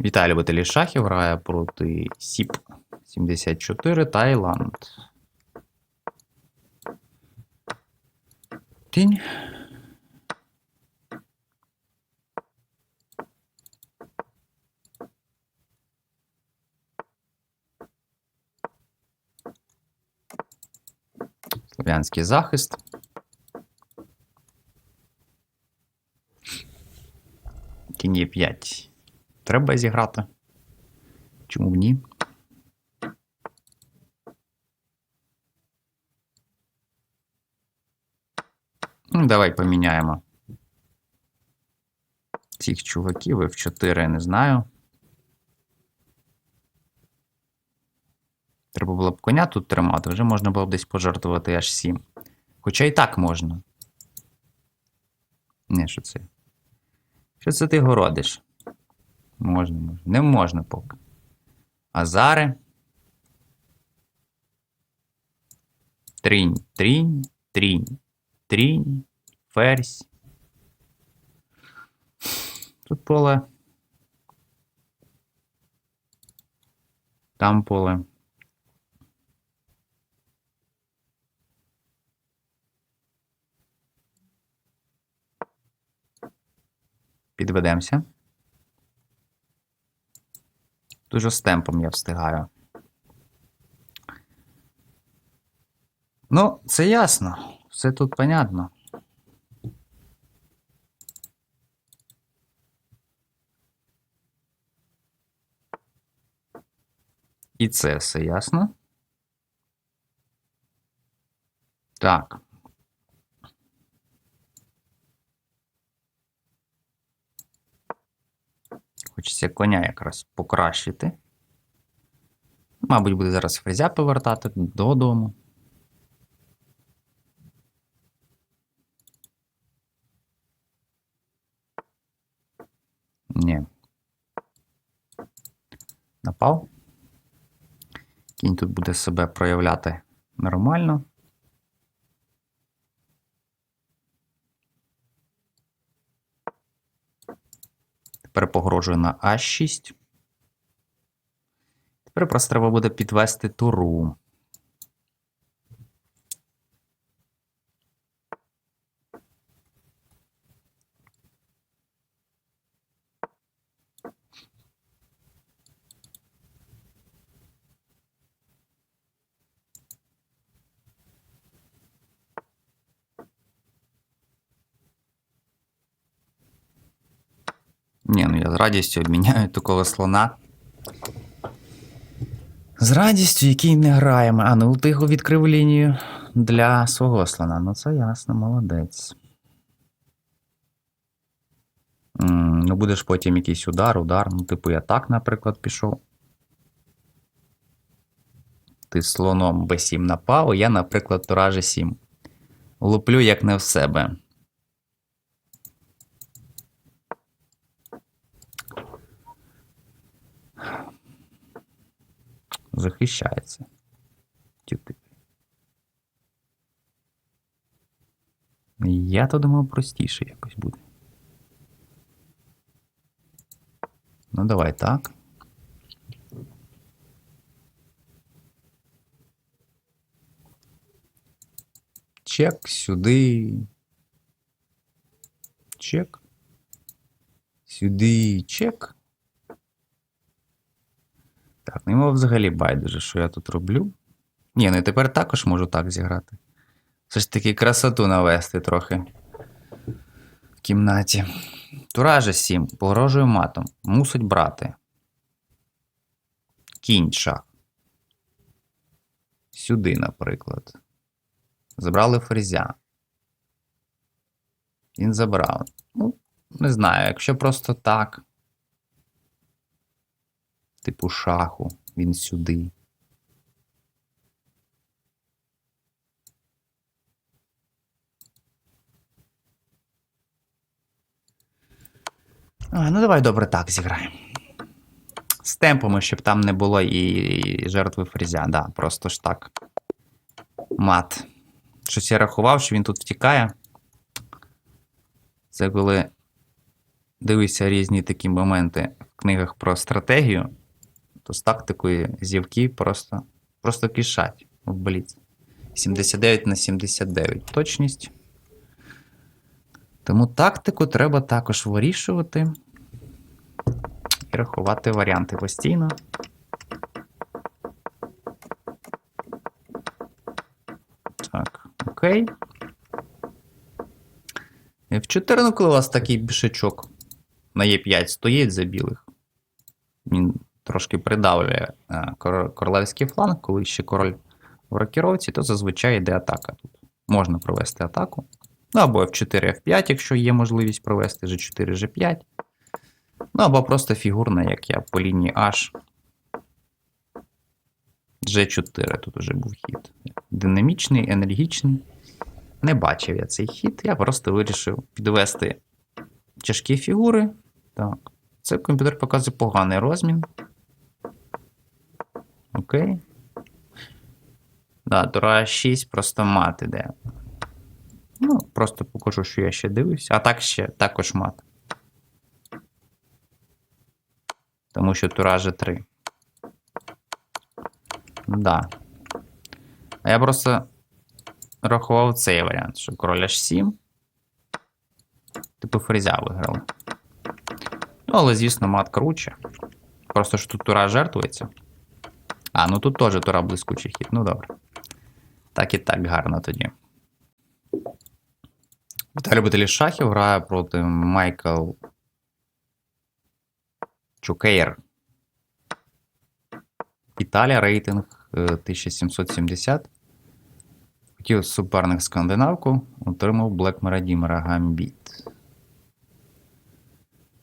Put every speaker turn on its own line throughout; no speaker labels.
Віталій любителі шахів грає проти СІП 74 Таїланд. Тінь. Слов'янський захист. Кінь 5. Треба зіграти. Чому б ні? Ну, давай поміняємо цих чуваків в 4 я не знаю. Треба було б коня тут тримати, вже можна було б десь пожертвувати аж 7. Хоча і так можна. Не, що це? Що це ти городиш? Можна, можна. Не можна поки. Азари. Трінь, трінь, трінь, трінь, ферзь. Тут поле. Там поле. Підведемося. Дуже з темпом я встигаю. Ну, це ясно. Все тут понятно. І це все ясно. Так. Хочеться коня якраз покращити. Мабуть, буде зараз фрезя повертати додому. Ні. Напав. Кінь тут буде себе проявляти нормально. Тепер погрожує на А6. Тепер просто треба буде підвести туру. Ні, ну я з радістю обміняю такого слона. З радістю, який не граємо. А, ну ти його відкрив лінію для свого слона. Ну, це ясно, молодець. Ну, будеш потім якийсь удар, удар. Ну, типу, я так, наприклад, пішов. Ти слоном b7 напав, я, наприклад, тура g7. Луплю як не в себе. Захищається. Тюти. Я то думав простіше якось буде. Ну, давай так. Чек сюди. Чек. Сюди чек. Так, ну йому взагалі байдуже, що я тут роблю. Ні, ну і тепер також можу так зіграти. Все ж таки красоту навести трохи в кімнаті. Тураже 7, погрожує матом. Мусить брати. Кінь шах. Сюди, наприклад. Забрали фрезя. Він забрав. Ну, не знаю, якщо просто так. Типу шаху, він сюди. А, ну давай добре так зіграємо. З темпами, щоб там не було і жертви фрезя. Да, просто ж так. Мат. Щось я рахував, що він тут втікає. Це коли дивишся різні такі моменти в книгах про стратегію, то з тактикою зівки просто, просто кишать в бліц. 79 на 79 точність. Тому тактику треба також вирішувати і рахувати варіанти постійно. Так, окей. І в 4, ну, коли у вас такий бішечок на Е5 стоїть за білих. Він трошки придавлює е, королевський фланг, коли ще король в рокіровці, то зазвичай йде атака тут. Можна провести атаку. Ну, або F4, F5, якщо є можливість провести G4, G5. Ну, або просто фігурна, як я по лінії H. G4 тут уже був хід. Динамічний, енергічний. Не бачив я цей хід, я просто вирішив підвести тяжкі фігури. Так. Це комп'ютер показує поганий розмін. Окей. Да, Тура 6 просто мат іде. Ну, просто покажу, що я ще дивився. А так ще також мат. Тому що Тура G3. Да. А я просто рахував цей варіант, що король H7. Типу фрезя виграли. Ну, але, звісно, мат круче. Просто що тут тура жертвується. А, ну тут теж тура блискучий хід. Ну добре. Так і так гарно тоді. Віталій любителі шахів грає проти Майкл Чукейр. Італія рейтинг е, 1770. Хотів суперник скандинавку, отримав Блек Марадімера Гамбіт.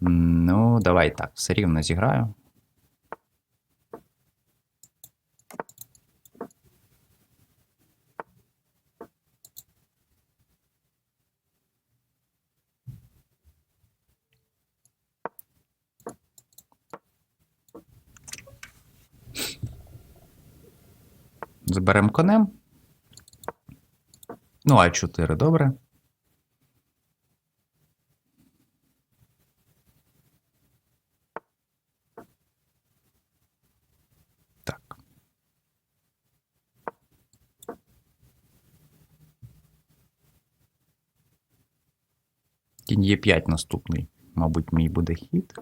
Ну, давай так, все рівно зіграю. Зберемо конем. Ну, А4, добре. Так. Кінь Е5 наступний. Мабуть, мій буде хід.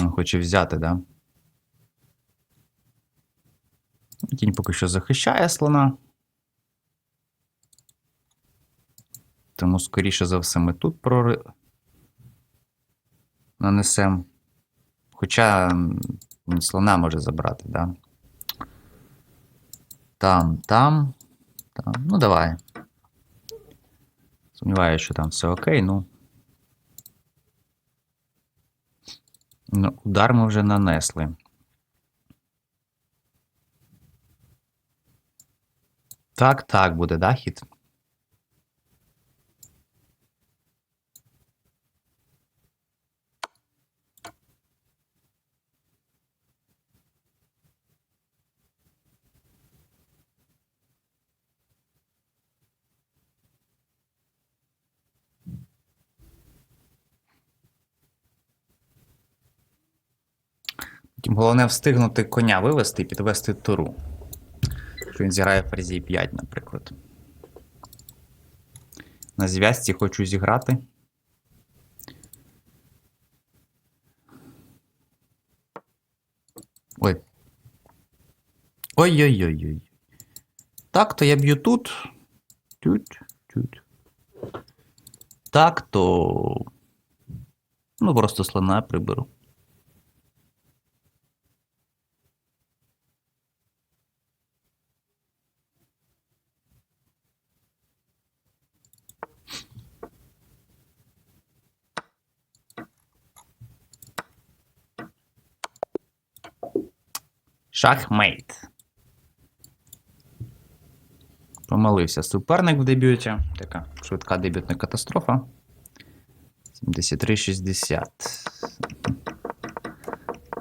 Ну, Хоче взяти, да? Кінь поки що захищає слона. Тому, скоріше за все, ми тут прори... нанесемо. Хоча слона може забрати, да? Там, там, там. Ну, давай. Сумніваюся, що там все окей, ну. Ну, удар ми вже нанесли. Так, так, буде, да, хід? Головне встигнути коня вивести і підвести туру. Якщо він зіграє ферзі 5, наприклад. На зв'язці хочу зіграти. Ой. Ой-ой-ой-ой. Так, то я б'ю тут. Тут, тут. Так, то. Ну, просто слона приберу. Шахмейт. Помилився суперник в дебюті. Така швидка дебютна катастрофа. 73-60.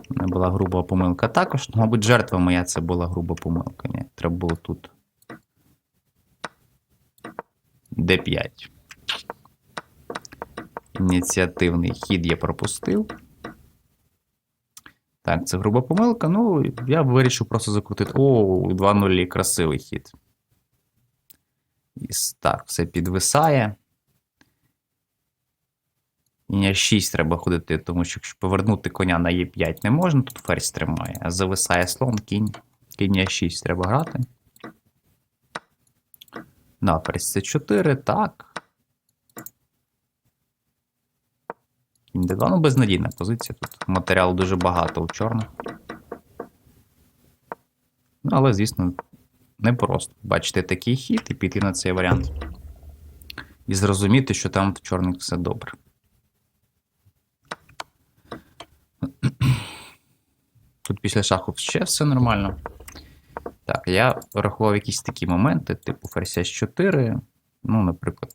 Не була груба помилка також. Мабуть, жертва моя це була груба помилка. Ні, треба було тут. Д5. Ініціативний хід я пропустив. Так, це груба помилка. Ну, я вирішив просто закрутити. О, 2-0 красивий хід. І так, все підвисає. Кінь 6 треба ходити, тому що якщо повернути коня на Е5 не можна, тут ферзь тримає. А зависає слон, кінь. Кінь 6 треба грати. На ферзь С4, так. Кінь Д2, ну безнадійна позиція. Тут матеріалу дуже багато у чорних. Але, звісно, не просто бачити такий хід і піти на цей варіант. І зрозуміти, що там в чорних все добре. Тут після шаху ще все нормально. Так, я врахував якісь такі моменти, типу ферзь 4. Ну, наприклад,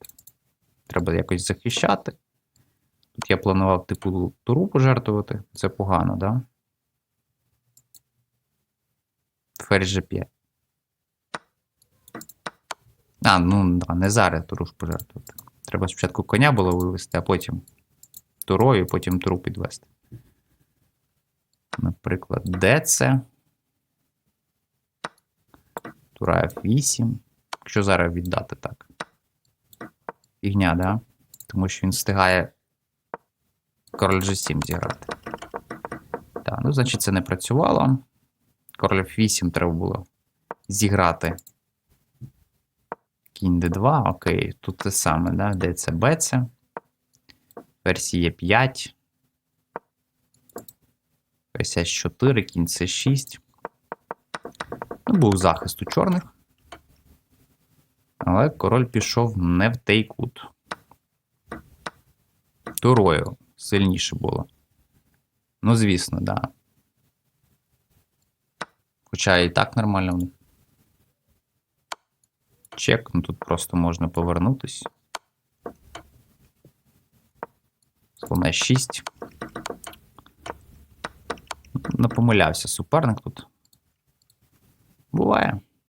треба якось захищати. Тут я планував, типу, туру пожертвувати. Це погано, да? Ферзь G5. А, ну да, не зараз туру ж пожертвувати. Треба спочатку коня було вивести, а потім турою, потім туру підвести. Наприклад, де це? Тура F8. Якщо зараз віддати так. Фігня, да? Тому що він встигає король G7 зіграти. Так, ну, значить, це не працювало. Король F8 треба було зіграти. Кінь D2, окей, тут те саме, да? Де це Б це. Версія 5. Версія 4, кінь С6. Ну, був захист у чорних. Але король пішов не в той кут. Турою сильніше було. Ну, звісно, так. Да. Хоча і так нормально в них. Чек, ну тут просто можна повернутись. Слона 6. Не помилявся суперник тут.